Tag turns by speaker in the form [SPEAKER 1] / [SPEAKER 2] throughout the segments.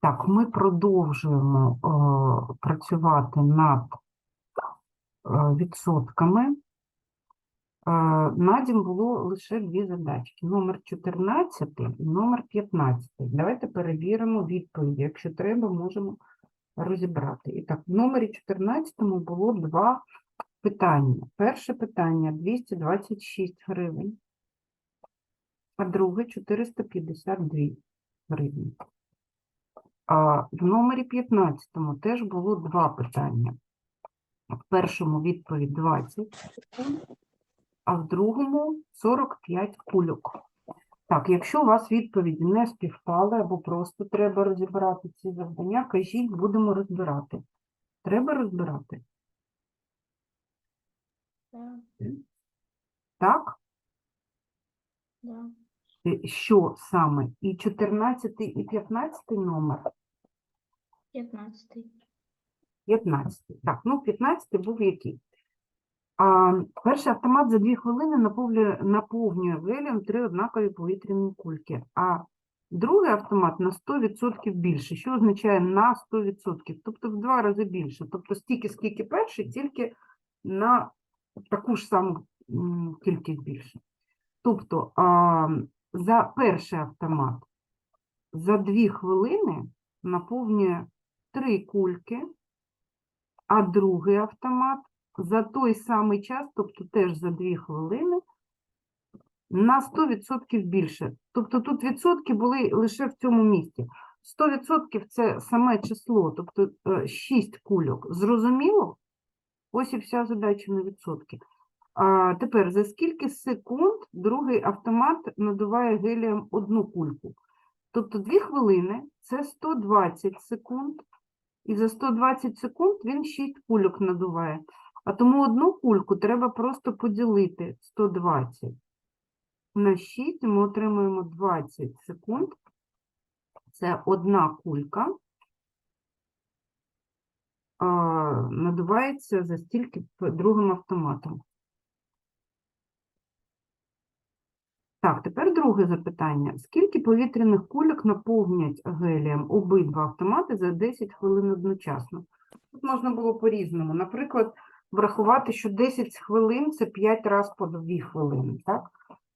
[SPEAKER 1] Так, ми продовжуємо е, працювати над е, відсотками. Е, Надім було лише дві задачки: номер 14 і номер 15. Давайте перевіримо відповіді. Якщо треба, можемо розібрати. І так, в номері 14 було два питання. Перше питання 226 гривень, а друге 452 гривні. А в номері 15 теж було два питання. В першому відповідь 20 а в другому 45 кульок. Так, якщо у вас відповіді не співпали або просто треба розібрати ці завдання, кажіть, будемо розбирати. Треба розбирати? Так?
[SPEAKER 2] да.
[SPEAKER 1] Е, Що саме? І 14, і 15 номер?
[SPEAKER 2] 15.
[SPEAKER 1] 15. Так, ну 15 був який? А, перший автомат за 2 хвилини наповнює, наповнює гелієм три однакові повітряні кульки, а другий автомат на 100% більше, що означає на 100%, тобто в два рази більше. Тобто стільки, скільки перший, тільки на таку ж саму кількість більше. Тобто а, за перший автомат за 2 хвилини наповнює три кульки, а другий автомат за той самий час, тобто теж за 2 хвилини, на 100% більше. Тобто тут відсотки були лише в цьому місці. 100% це саме число, тобто 6 кульок. Зрозуміло? Ось і вся задача на відсотки. А тепер за скільки секунд другий автомат надуває гелієм одну кульку? Тобто 2 хвилини це 120 секунд, і за 120 секунд він 6 кульок надуває. А тому одну кульку треба просто поділити 120 на 6, і ми отримуємо 20 секунд. Це одна кулька. Надувається за стільки другим автоматом. Так, тепер друге запитання. Скільки повітряних кульок наповнять гелієм обидва автомати за 10 хвилин одночасно? Тут можна було по-різному. Наприклад, врахувати, що 10 хвилин це 5 разів по 2 хвилини, так?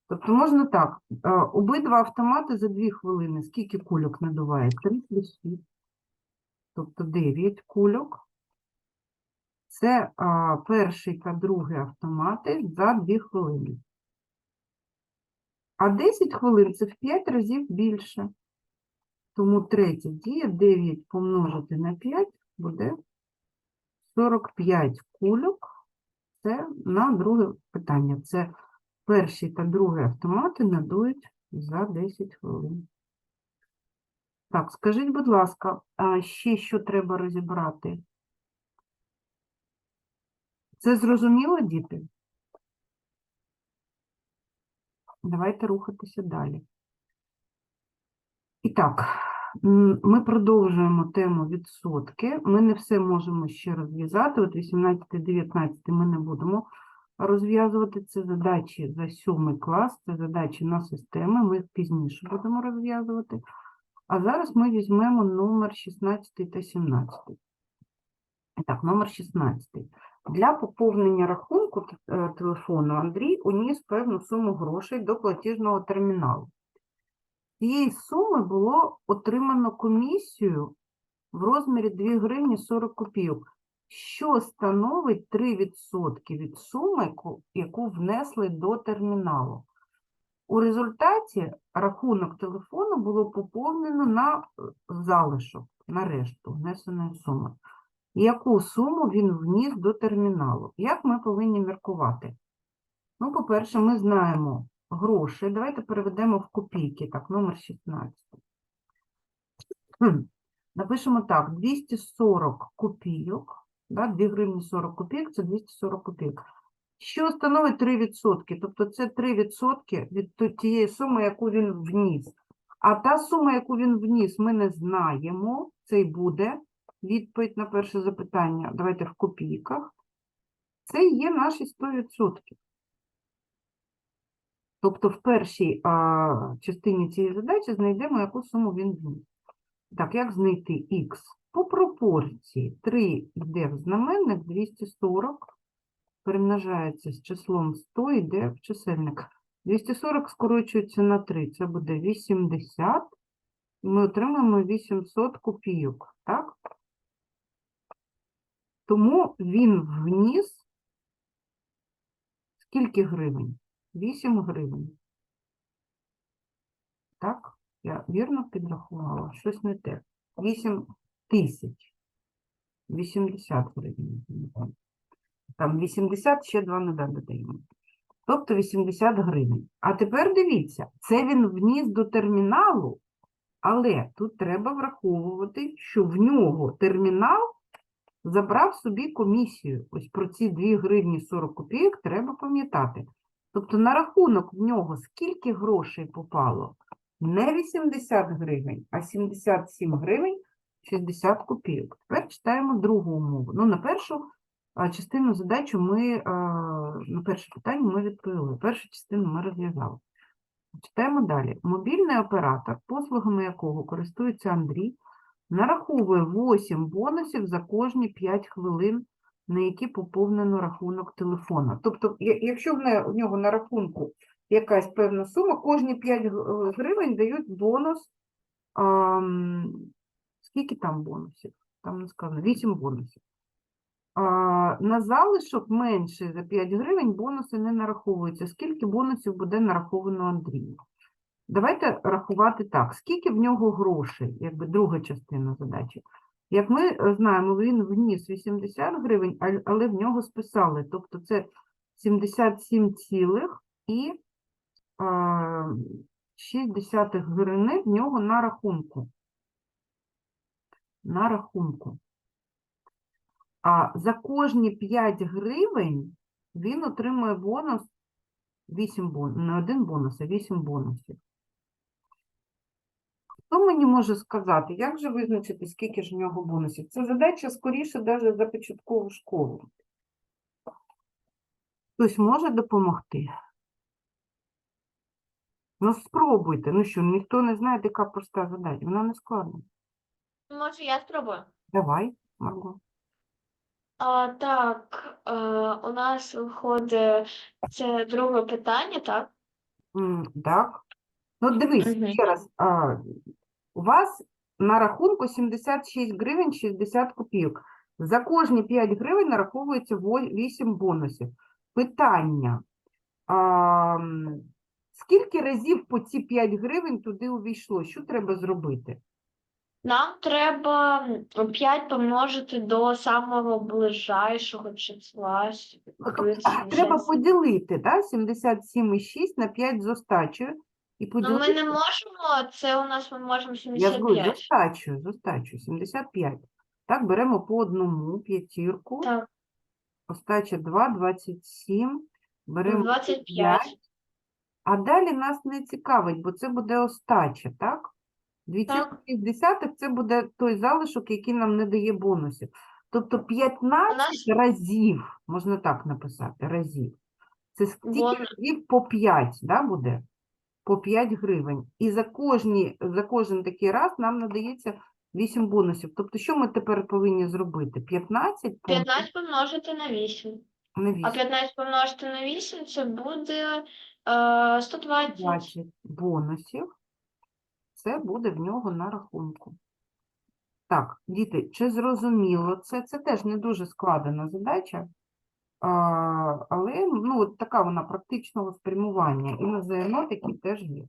[SPEAKER 1] Тобто можна так, е, обидва автомати за 2 хвилини, скільки кульок надуває? 3 плюс 6, тобто 9 кульок. Це а, перший та другий автомати за 2 хвилини. А 10 хвилин це в 5 разів більше. Тому третя дія 9 помножити на 5 буде 45 кульок. Це на друге питання. Це перший та другий автомати надують за 10 хвилин. Так, скажіть, будь ласка, а ще що треба розібрати? Це зрозуміло, діти? Давайте рухатися далі. І так, ми продовжуємо тему відсотки. Ми не все можемо ще розв'язати. От 18-19 ми не будемо розв'язувати. Це задачі за 7 клас, це задачі на системи. Ми їх пізніше будемо розв'язувати. А зараз ми візьмемо номер 16 та 17. І Так, номер 16. Для поповнення рахунку е, телефону Андрій уніс певну суму грошей до платіжного терміналу. Цієї суми було отримано комісію в розмірі 2 гривні 40 копійок, що становить 3% від суми, яку- внесли до терміналу. У результаті рахунок телефону було поповнено на е, залишок, на решту внесеної суми яку суму він вніс до терміналу. Як ми повинні міркувати? Ну, по-перше, ми знаємо гроші. Давайте переведемо в копійки. Так, номер 16. Напишемо так: 240 копійок. Да, 2 гривні 40 копійок це 240 копійок. Що становить 3%? Тобто це 3% від тієї суми, яку він вніс. А та сума, яку він вніс, ми не знаємо. Це й буде відповідь на перше запитання. Давайте в копійках. Це є наші 100%. Тобто в першій а, частині цієї задачі знайдемо, яку суму він вніс. Так, як знайти х? По пропорції 3 йде в знаменник, 240 перемножається з числом 100, йде в чисельник. 240 скорочується на 3, це буде 80. І ми отримаємо 800 копійок, так? Тому він вніс скільки гривень? 8 гривень. Так? Я вірно підрахувала? Щось не те. 8 тисяч. 80 гривень. Там 80, ще два нуля додаємо. Тобто 80 гривень. А тепер дивіться, це він вніс до терміналу, але тут треба враховувати, що в нього термінал забрав собі комісію. Ось про ці 2 гривні 40 копійок треба пам'ятати. Тобто на рахунок в нього скільки грошей попало? Не 80 гривень, а 77 гривень 60 копійок. Тепер читаємо другу умову. Ну, на першу частину задачі ми, на перше питання ми відповіли. Першу частину ми розв'язали. Читаємо далі. Мобільний оператор, послугами якого користується Андрій, нараховує 8 бонусів за кожні 5 хвилин, на які поповнено рахунок телефона. Тобто, якщо в нього на рахунку якась певна сума, кожні 5 гривень дають бонус. ам, скільки там бонусів? Там не сказано, 8 бонусів. А, на залишок менше за 5 гривень бонуси не нараховуються. Скільки бонусів буде нараховано Андрію? Давайте рахувати так. Скільки в нього грошей, якби друга частина задачі. Як ми е, знаємо, він вніс 80 гривень, але в нього списали. Тобто це 77 цілих і а, 6 гривни в нього на рахунку. На рахунку. А за кожні 5 гривень він отримує бонус 8 бон... не один бонус, а 8 бонусів. Хто мені може сказати, як же визначити, скільки ж в нього бонусів? Це задача скоріше навіть за початкову школу. Хтось може допомогти? Ну, спробуйте. Ну що, ніхто не знає, яка проста задача. Вона не складна.
[SPEAKER 2] Може, я спробую?
[SPEAKER 1] Давай, Марго.
[SPEAKER 2] А, так, е, у нас виходить це друге питання, так?
[SPEAKER 1] М, Так. Ну, дивись,
[SPEAKER 2] Мгм.
[SPEAKER 1] ще раз. А, у вас на рахунку 76 гривень 60 копійок. За кожні 5 гривень нараховується 8 бонусів. Питання. А, скільки разів по ці 5 гривень туди увійшло? Що треба зробити?
[SPEAKER 2] Нам треба 5 помножити до самого ближайшого числа.
[SPEAKER 1] Тобто, треба поділити, да? 77,6 на 5 з остачею. І
[SPEAKER 2] Ну, ми не можемо, це у нас ми можемо
[SPEAKER 1] Я ж говорю, з
[SPEAKER 2] 75.
[SPEAKER 1] остачею, з 75. Так, беремо по одному п'ятірку.
[SPEAKER 2] Так.
[SPEAKER 1] Остача 2, 27. Беремо
[SPEAKER 2] 25.
[SPEAKER 1] А далі нас не цікавить, бо це буде остача, так? 2,6 це буде той залишок, який нам не дає бонусів. Тобто 15
[SPEAKER 2] нас-
[SPEAKER 1] разів, можна так написати, разів. Це скільки
[SPEAKER 2] Вон-
[SPEAKER 1] разів по 5, да, буде? По 5 гривень. І за, кожні, за кожен такий раз нам надається 8 бонусів. Тобто, що ми тепер повинні зробити? 15 помножити
[SPEAKER 2] 15 помножити на 8.
[SPEAKER 1] на
[SPEAKER 2] А 15 помножити на 8 це буде е, 120.
[SPEAKER 1] 20 бонусів. Це буде в нього на рахунку. Так, діти, чи зрозуміло це? Це теж не дуже складена задача, але ну, така вона практичного спрямування. І на ЗНО такі теж є.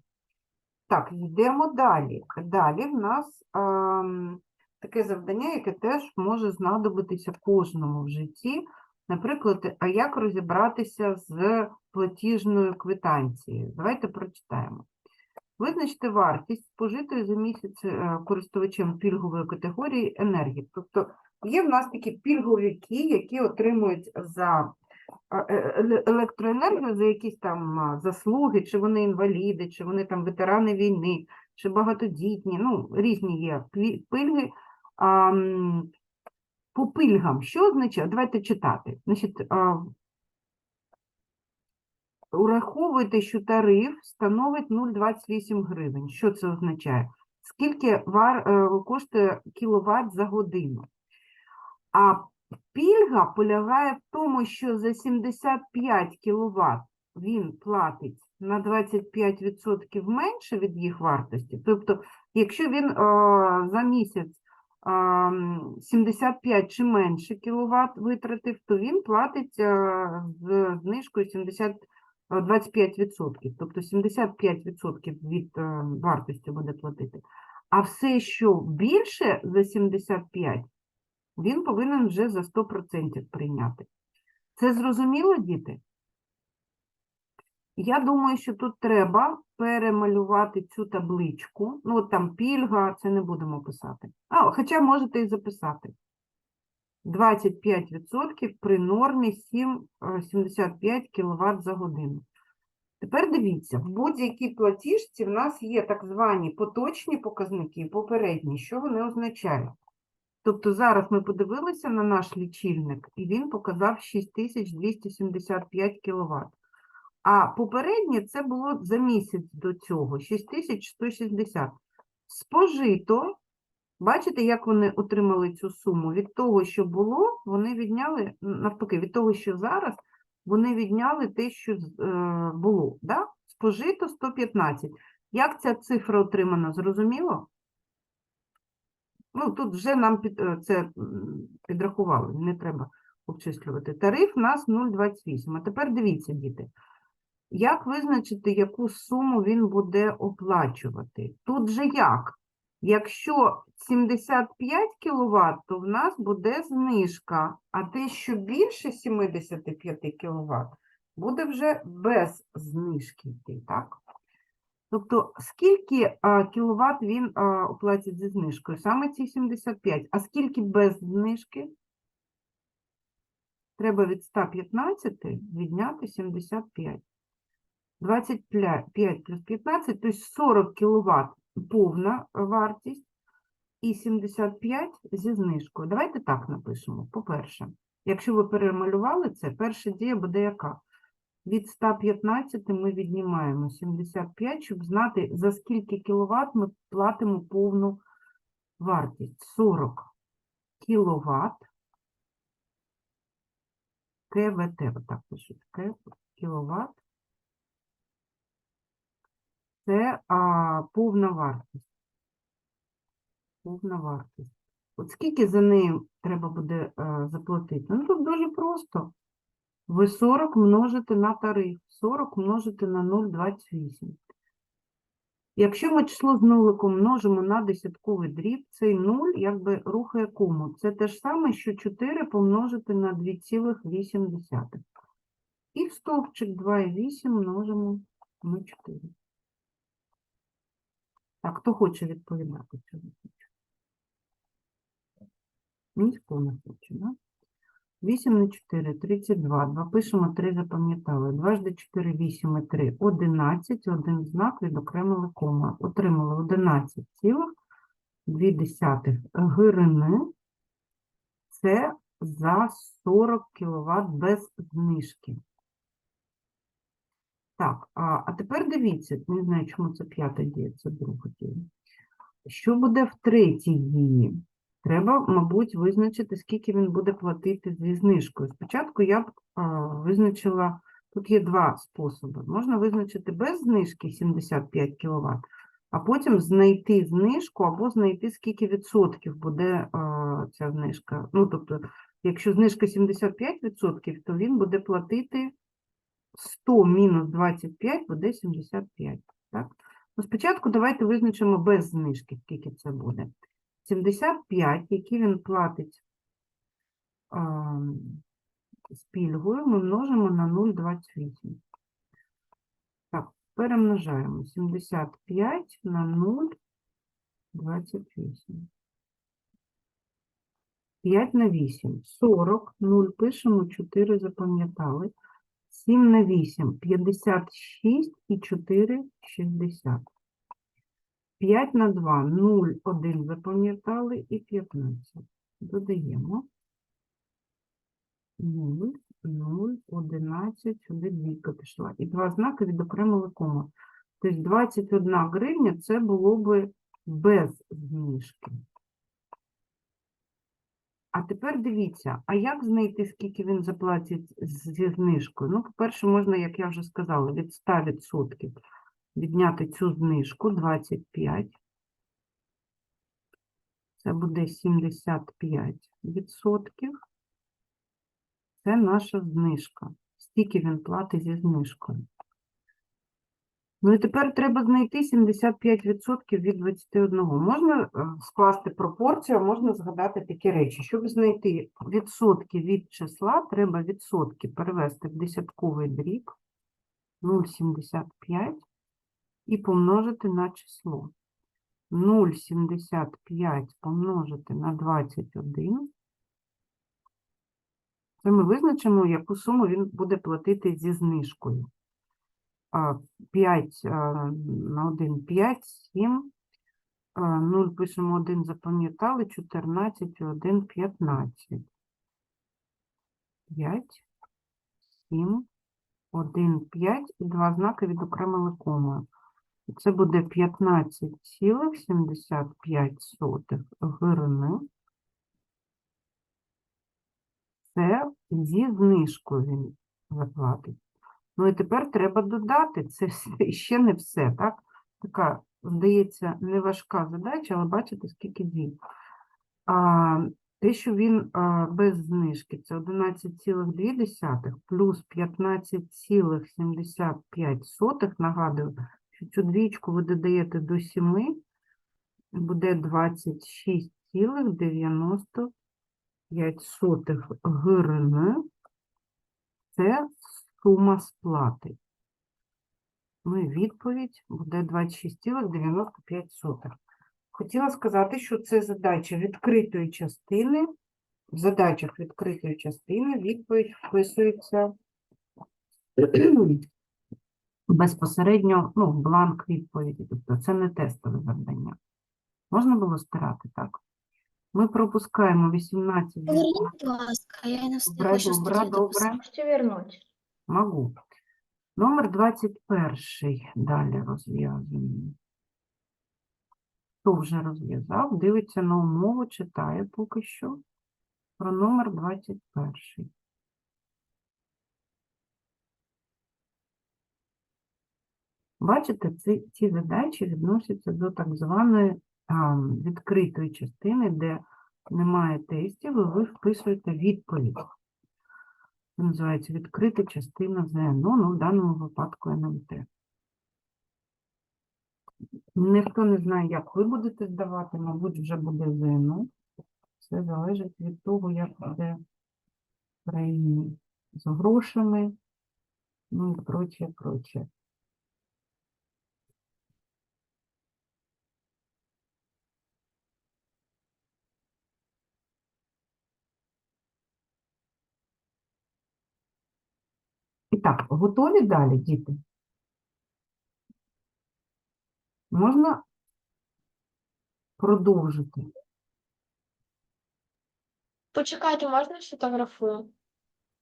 [SPEAKER 1] Так, йдемо далі. Далі в нас ам, таке завдання, яке теж може знадобитися кожному в житті. Наприклад, а як розібратися з платіжною квитанцією? Давайте прочитаємо. Визначте вартість спожитої за місяць е, користувачем пільгової категорії енергії. Тобто є в нас такі пільговики, які отримують за е, е, еле- електроенергію за якісь там заслуги, чи вони інваліди, чи вони там ветерани війни, чи багатодітні, ну, різні є пільги. По пільгам, що означає? Давайте читати. Значить, Ураховуйте, що тариф становить 0,28 гривень. Що це означає? Скільки вар, е, коштує кіловат за годину. А пільга полягає в тому, що за 75 кВт він платить на 25% менше від їх вартості. Тобто, якщо він е, за місяць е, м, 75 чи менше кВт витратив, то він платить е, з знижкою 70, е, 25%. Тобто 75% від е, вартості буде платити. А все, що більше за 75, він повинен вже за 100% прийняти. Це зрозуміло, діти? Я думаю, що тут треба перемалювати цю табличку. Ну, от там пільга, це не будемо писати. А, хоча можете і записати. 25% при нормі 7, е, 75 кВт за годину. Тепер дивіться, в будь-якій платіжці в нас є так звані поточні показники і попередні. Що вони означають? Тобто зараз ми подивилися на наш лічильник, і він показав 6275 кВт. А попереднє це було за місяць до цього 6160. Спожито, бачите, як вони отримали цю суму? Від того, що було, вони відняли, навпаки, від того, що зараз, вони відняли те, що е, було. Да? Спожито 115. Як ця цифра отримана, зрозуміло? Ну, тут вже нам під, е, це підрахували, не треба обчислювати. Тариф у нас 0,28. А тепер дивіться, діти. Як визначити, яку суму він буде оплачувати? Тут же як? Якщо 75 кВт, то в нас буде знижка, а те, що більше 75 кВт, буде вже без знижки йти, так? Тобто, скільки кіловат він оплатить зі знижкою? Саме ці 75. А скільки без знижки? Треба від 115 відняти 75. 25 плюс 15, тобто 40 кВт повна вартість і 75 зі знижкою. Давайте так напишемо. По-перше, якщо ви перемалювали це, перша дія буде яка? Від 115 ми віднімаємо 75, щоб знати, за скільки кВт ми платимо повну вартість. 40 кВт КВТ, отак пишуть, кВт. Це а, повна вартість. Повна вартість. От скільки за нею треба буде а, заплатити? Ну, тут дуже просто. Ви 40 множите на тариф, 40 множите на 0,28. Якщо ми число з нуликом множимо на десятковий дріб, цей 0 якби рухає кому. Це те ж саме, що 4 помножити на 2,8. І в стовпчик 2,8 множимо на 4. Так, хто хоче відповідати цього? Ніхто не хоче, да? 8 на 4, 32. 2 пишемо, 3 запам'ятали. 2 жди 4, 8 і 3, 11. Один знак відокремили кома. Отримали 11,2 гривни. Це за 40 кВт без знижки. Так, а, а тепер дивіться, не знаю, чому це п'ята дія, це друга дія. Що буде в третій дії? Треба, мабуть, визначити, скільки він буде платити зі знижкою. Спочатку я б визначила, тут є два способи. Можна визначити без знижки 75 кВт, а потім знайти знижку або знайти, скільки відсотків буде ця знижка. Ну, тобто, якщо знижка 75%, то він буде платити 100 мінус 25 буде 75. Так? Ну, спочатку давайте визначимо без знижки, скільки це буде. 75, які він платить а, з пільгою, ми множимо на 0,28. Так, перемножаємо 75 на 0,28. 5 на 8 – 40, 0 пишемо, 4 запам'ятали. 7 на 8 – 56 і 4 – 60. 5 на 2 – 0, 1 запам'ятали і 15. Додаємо. 0, 0, 11, сюди двійка пішла. І два знаки відокремили кома. Тобто 21 гривня – це було би без знижки. А тепер дивіться, а як знайти, скільки він заплатить зі знижкою? Ну, по-перше, можна, як я вже сказала, від 100% відняти цю знижку 25. Це буде 75%. Це наша знижка. Скільки він платить зі знижкою. Ну і тепер треба знайти 75% від 21. Можна е, скласти пропорцію, можна згадати такі речі. Щоб знайти відсотки від числа, треба відсотки перевести в десятковий дріб 0,75 і помножити на число. 0,75 помножити на 21. Це ми визначимо, яку суму він буде платити зі знижкою. 5 на 1 – 5, 7. 0 пишемо 1, запам'ятали, 14 і 1 – 15. 5, 7, 1, 5 і два знаки відокремили комою. Це буде 15,75 гривни. Це зі знижкою він заплатить. Ну і тепер треба додати, це ще не все, так? Така, здається, неважка задача, але бачите, скільки дій. А, те, що він а, без знижки, це 11,2 плюс 15,75. Нагадую, цю двічку ви додаєте до 7, буде 26,95 гривни. Це сума сплати. Ну і відповідь буде 26,95. Хотіла сказати, що це задача відкритої частини. В задачах відкритої частини відповідь вписується безпосередньо ну, бланк відповіді. Тобто це не тестове завдання. Можна було стирати, так? Ми пропускаємо 18
[SPEAKER 3] Поверніть, будь ласка, я не встигла
[SPEAKER 1] Добре, добре, добре.
[SPEAKER 2] Можете вернуть.
[SPEAKER 1] Могу. Номер 21. Далі розв'язуємо. Хто вже розв'язав, дивиться на умову, читає поки що про номер 21. Бачите, ці, ці задачі відносяться до так званої а, відкритої частини, де немає тестів, і ви вписуєте відповідь. Називається відкрита частина ЗНО, ну в даному випадку НМТ. Ніхто не знає, як ви будете здавати, мабуть, вже буде ЗНО. Все залежить від того, як буде країні з грошами, ну і прочее, прочее. Так, готові далі, діти? Можна продовжити?
[SPEAKER 2] Почекайте, можна сфотографую?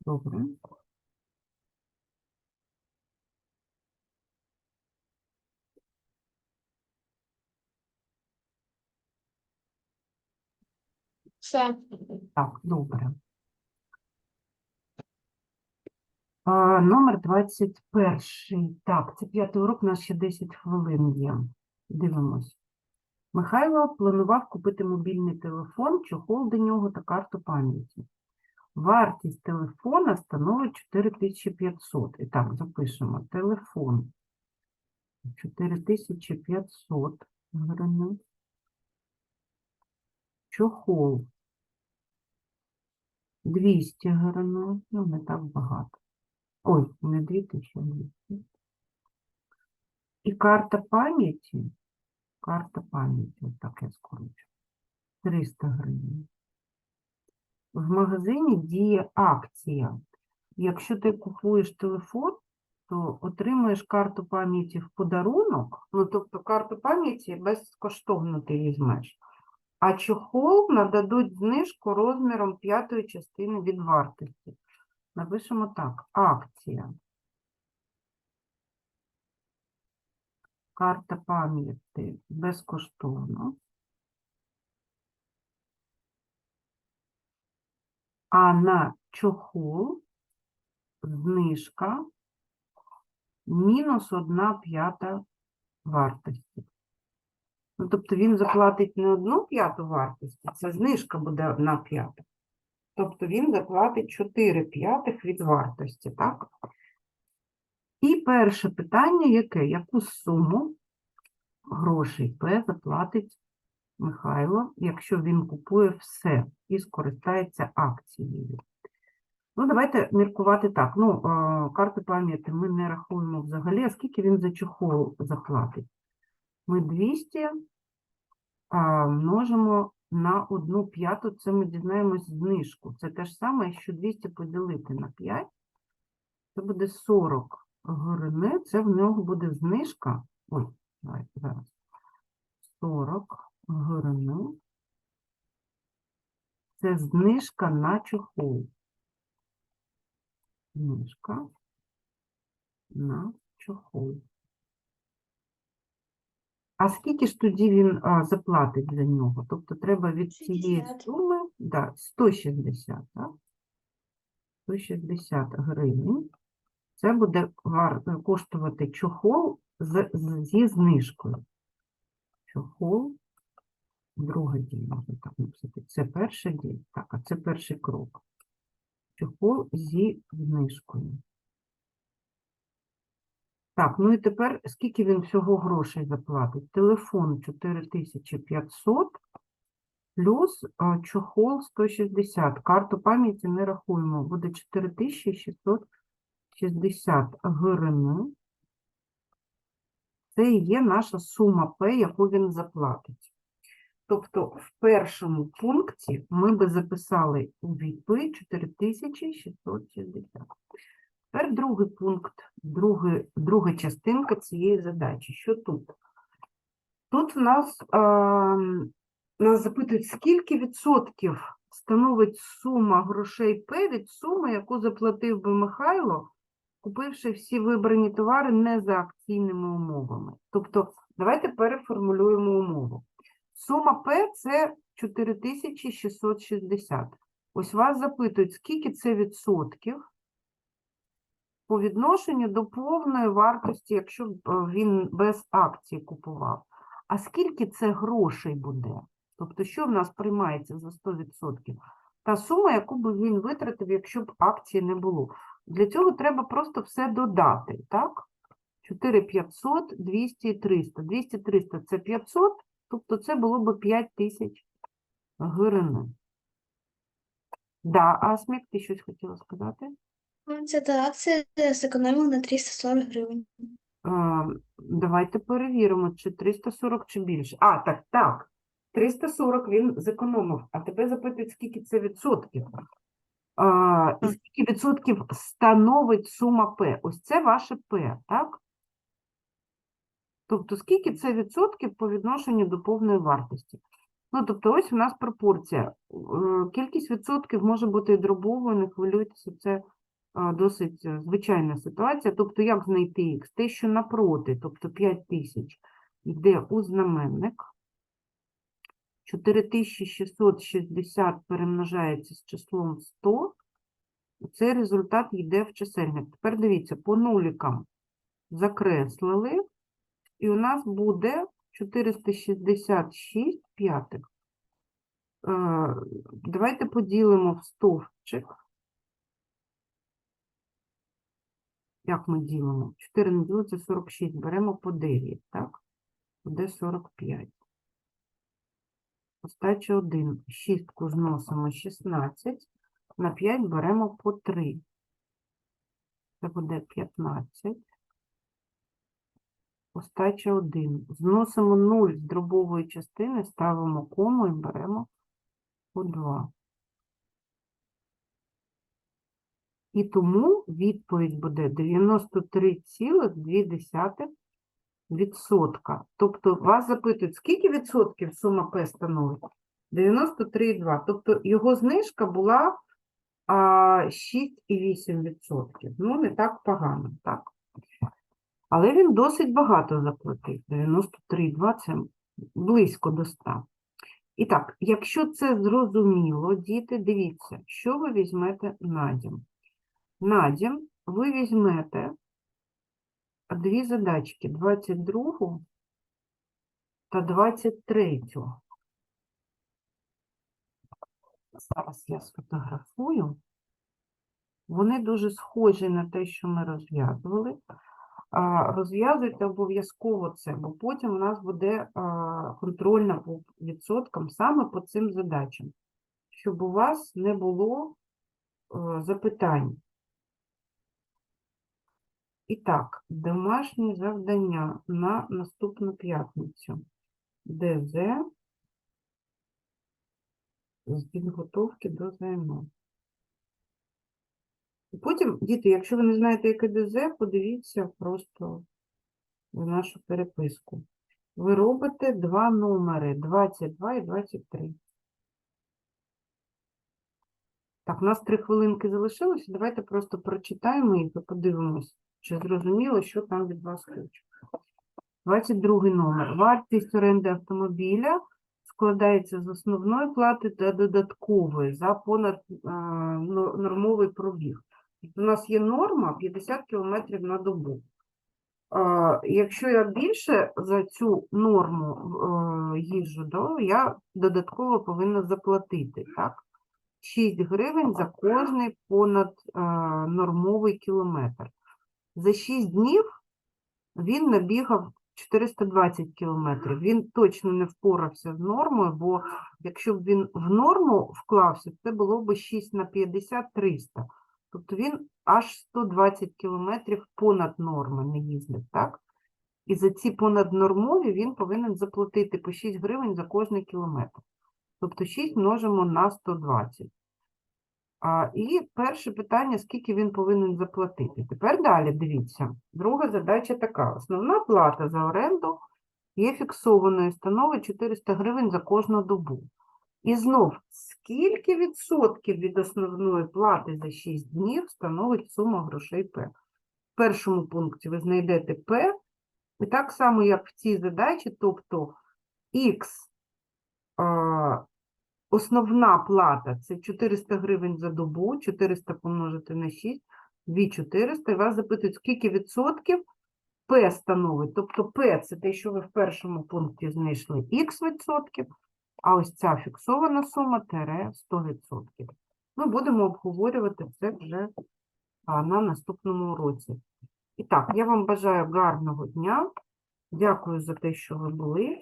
[SPEAKER 1] Добре.
[SPEAKER 2] Все.
[SPEAKER 1] Так, добре. Номер 21. Так, це п'ятий урок, у нас ще 10 хвилин є. Дивимось. Михайло планував купити мобільний телефон, чохол до нього та карту пам'яті. Вартість телефона становить 4500. І так, запишемо. Телефон 4500 гривень. Чохол 200 гривень, ну не так багато. Ой, не 2000, І карта пам'яті, карта пам'яті, так я скорочу, 300 гривень. В магазині діє акція. Якщо ти купуєш телефон, то отримуєш карту пам'яті в подарунок, ну тобто карту пам'яті безкоштовно ти візьмеш. А чохол нададуть знижку розміром п'ятої частини від вартості. Напишемо так: акція. карта пам'яті безкоштовно. А на чохол знижка мінус одна п'ята вартості. Ну, тобто він заплатить не одну п'яту вартості, це знижка буде одна п'ята. Тобто він заплатить 4 п'ятих від вартості, так? І перше питання яке? Яку суму грошей П заплатить Михайло, якщо він купує все і скористається акцією? Ну, давайте міркувати так. Ну, е, карти пам'яті ми не рахуємо взагалі, а скільки він за чохол заплатить? Ми 200 а, множимо на одну п'яту, це ми дізнаємось знижку. Це те ж саме, що 200 поділити на 5, це буде 40 гривни, це в нього буде знижка. Ой, давайте зараз. 40 гривни. Це знижка на чохол. Знижка на чохол. А скільки ж тоді він а, заплатить за нього? Тобто треба від цієї
[SPEAKER 2] 60.
[SPEAKER 1] суми, да, 160, так? 160 гривень. Це буде вар... коштувати чохол з, з, зі знижкою. Чохол, друга дія, можна так написати. Це перша дія, так, а це перший крок. Чохол зі знижкою. Так, ну і тепер скільки він всього грошей заплатить? Телефон 4500 плюс чохол 160. Карту пам'яті не рахуємо, буде 4660 гривень. Це є наша сума П, яку він заплатить. Тобто в першому пункті ми би записали у відповідь 4660. Тепер другий пункт, другий, друга частинка цієї задачі. Що тут? Тут в нас, а, нас запитують, скільки відсотків становить сума грошей П від суми, яку заплатив би Михайло, купивши всі вибрані товари не за акційними умовами. Тобто, давайте переформулюємо умову. Сума П – це 4660. Ось вас запитують, скільки це відсотків по відношенню до повної вартості, якщо б е, він без акції купував. А скільки це грошей буде? Тобто, що в нас приймається за 100%? Та сума, яку б він витратив, якщо б акції не було. Для цього треба просто все додати, так? 4500, 200 і 300. 200, 300 – це 500, тобто це було б 5000 гривень. Да, Асмік, ти щось хотіла сказати?
[SPEAKER 3] Це та акція зекономила на 340 гривень.
[SPEAKER 1] А, давайте перевіримо, чи 340 чи більше. А, так, так. 340 він зекономив, а тебе запитують, скільки це відсотків. А, і скільки відсотків становить сума П? Ось це ваше П, так? Тобто, скільки це відсотків по відношенню до повної вартості? Ну, тобто, ось у нас пропорція. Е, Кількість відсотків може бути і дробовою, не хвилюйтеся, це досить е, звичайна ситуація. Тобто, як знайти х? Те, що напроти, тобто 5 тисяч, йде у знаменник. 4660 перемножається з числом 100. і Цей результат йде в чисельник. Тепер дивіться, по нулікам закреслили, і у нас буде 466 п'ятих. Е, Давайте поділимо в стовпчик. Як ми ділимо? 4 не ділиться 46, беремо по 9, так? Буде 45. Остача 1. Шістку зносимо 16. На 5 беремо по 3. Це буде 15. Остача 1. Зносимо 0 з дробової частини, ставимо кому і беремо по 2. І тому відповідь буде 93,2 відсотка. Тобто вас запитують, скільки відсотків сума П становить? 93,2. Тобто його знижка була 6,8 відсотків. Ну, не так погано, так? Але він досить багато заплатив. 93,2 це близько до 100. І так, якщо це зрозуміло, діти, дивіться, що ви візьмете на дім. На дім ви візьмете дві задачки 22 та 23. Зараз я сфотографую. Вони дуже схожі на те, що ми розв'язували. Розв'язуйте обов'язково це, бо потім у нас буде контрольна по відсоткам саме по цим задачам, щоб у вас не було е, запитань. І так, домашні завдання на наступну п'ятницю. ДЗ з підготовки до ЗНО. І потім, діти, якщо ви не знаєте, яке ДЗ, подивіться просто в нашу переписку. Ви робите два номери 22 і 23. Так, у нас три хвилинки залишилося. Давайте просто прочитаємо і подивимось, чи зрозуміло, що там від вас хочуть. 22 номер. Вартість оренди автомобіля складається з основної плати та додаткової за понад е, нормовий пробіг. Тобто У нас є норма 50 км на добу. Якщо я більше за цю норму е, їжджу, то я додатково повинна заплатити, так? 6 гривень за кожний понад е, кілометр. За 6 днів він набігав 420 кілометрів. Він точно не впорався з нормою, бо якщо б він в норму вклався, це було б 6 на 50 – 300. Тобто він аж 120 кілометрів понад норми не їздив, так? І за ці понаднормові він повинен заплатити по 6 гривень за кожний кілометр. Тобто 6 множимо на 120. А, і перше питання, скільки він повинен заплатити. Тепер далі дивіться. Друга задача така. Основна плата за оренду є фіксованою, становить 400 гривень за кожну добу. І знов, скільки відсотків від основної плати за 6 днів становить сума грошей П? В першому пункті ви знайдете П, і так само, як в цій задачі, тобто а, Основна плата це 400 гривень за добу, 400 помножити на 6, 2400. І вас запитують, скільки відсотків П становить. Тобто П це те, що ви в першому пункті знайшли Х відсотків, а ось ця фіксована сума тере 100 відсотків. Ми будемо обговорювати це вже на наступному уроці. І так, я вам бажаю гарного дня. Дякую за те, що ви були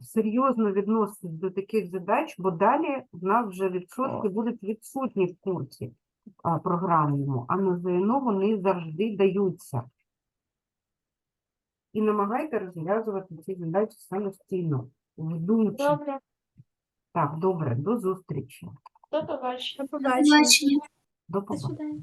[SPEAKER 1] серйозно відноситись до таких задач, бо далі в нас вже відсотки будуть відсутні в курсі програмному, а на ЗНО вони завжди даються. І намагайте розв'язувати ці задачі самостійно, вдумчи.
[SPEAKER 2] Добре,
[SPEAKER 1] Так, добре, до зустрічі.
[SPEAKER 2] до побачення.
[SPEAKER 3] До побачення.
[SPEAKER 1] До побачення.